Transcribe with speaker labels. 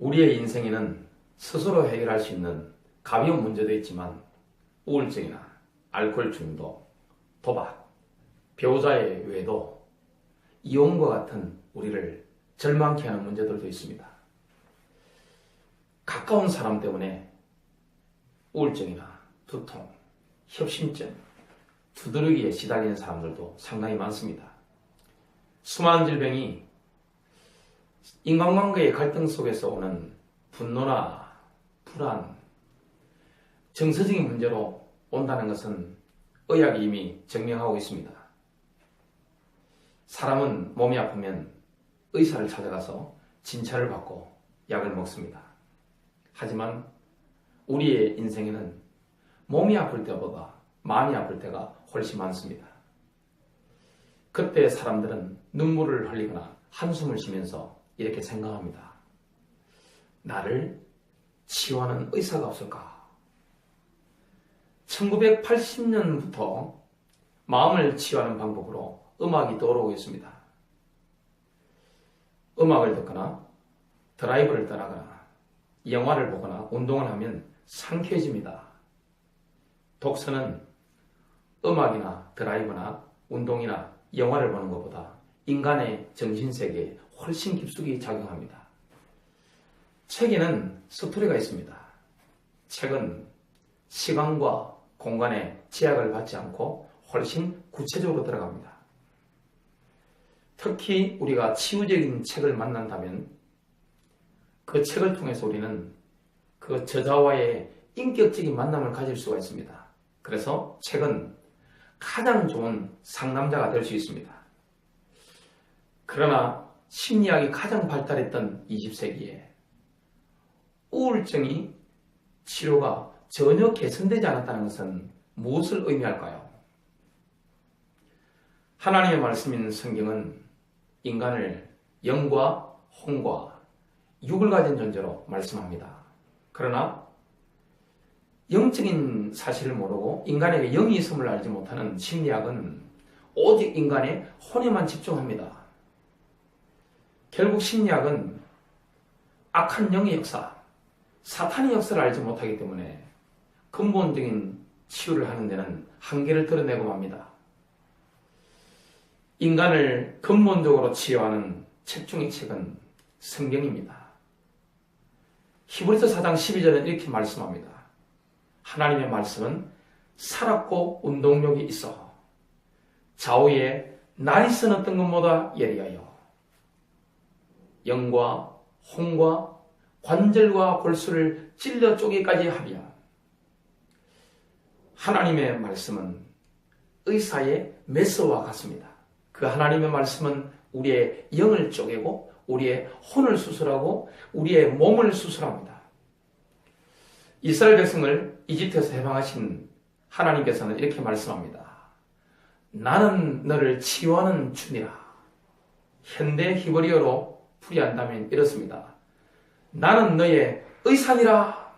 Speaker 1: 우리의 인생에는 스스로 해결할 수 있는 가벼운 문제도 있지만 우울증이나 알코올 중독, 도박, 배우자의 외도, 이혼과 같은 우리를 절망케 하는 문제들도 있습니다. 가까운 사람 때문에 우울증이나 두통, 협심증, 두드러기에 시달리는 사람들도 상당히 많습니다. 수많은 질병이 인간관계의 갈등 속에서 오는 분노나 불안, 정서적인 문제로 온다는 것은 의학이 이미 증명하고 있습니다. 사람은 몸이 아프면 의사를 찾아가서 진찰을 받고 약을 먹습니다. 하지만 우리의 인생에는 몸이 아플 때보다 마음이 아플 때가 훨씬 많습니다. 그때 사람들은 눈물을 흘리거나 한숨을 쉬면서 이렇게 생각합니다. 나를 치유하는 의사가 없을까? 1980년부터 마음을 치유하는 방법으로 음악이 떠오르고 있습니다. 음악을 듣거나 드라이브를 떠나거나 영화를 보거나 운동을 하면 상쾌해집니다. 독서는 음악이나 드라이브나 운동이나 영화를 보는 것보다 인간의 정신세계에 훨씬 깊숙이 작용합니다. 책에는 스토리가 있습니다. 책은 시간과 공간의 제약을 받지 않고 훨씬 구체적으로 들어갑니다. 특히 우리가 치유적인 책을 만난다면 그 책을 통해서 우리는 그 저자와의 인격적인 만남을 가질 수가 있습니다. 그래서 책은 가장 좋은 상담자가 될 수 있습니다. 그러나 심리학이 가장 발달했던 20세기에 우울증이 치료가 전혀 개선되지 않았다는 것은 무엇을 의미할까요? 하나님의 말씀인 성경은 인간을 영과 혼과 육을 가진 존재로 말씀합니다. 그러나 영적인 사실을 모르고 인간에게 영이 있음을 알지 못하는 심리학은 오직 인간의 혼에만 집중합니다. 결국 심리학은 악한 영의 역사, 사탄의 역사를 알지 못하기 때문에 근본적인 치유를 하는 데는 한계를 드러내고 맙니다. 인간을 근본적으로 치유하는 책 중의 책은 성경입니다. 히브리서 4장 12절은 이렇게 말씀합니다. 하나님의 말씀은 살았고 운동력이 있어 좌우에 날이 서었던 것보다 예리하여 영과 홍과 관절과 골수를 찔러 쪼개까지 하며 하나님의 말씀은 의사의 메스와 같습니다. 그 하나님의 말씀은 우리의 영을 쪼개고 우리의 혼을 수술하고 우리의 몸을 수술합니다. 이스라엘 백성을 이집트에서 해방하신 하나님께서는 이렇게 말씀합니다. 나는 너를 치유하는 주니라. 현대 히브리어로 풀이한다면 이렇습니다. 나는 너의 의사니라.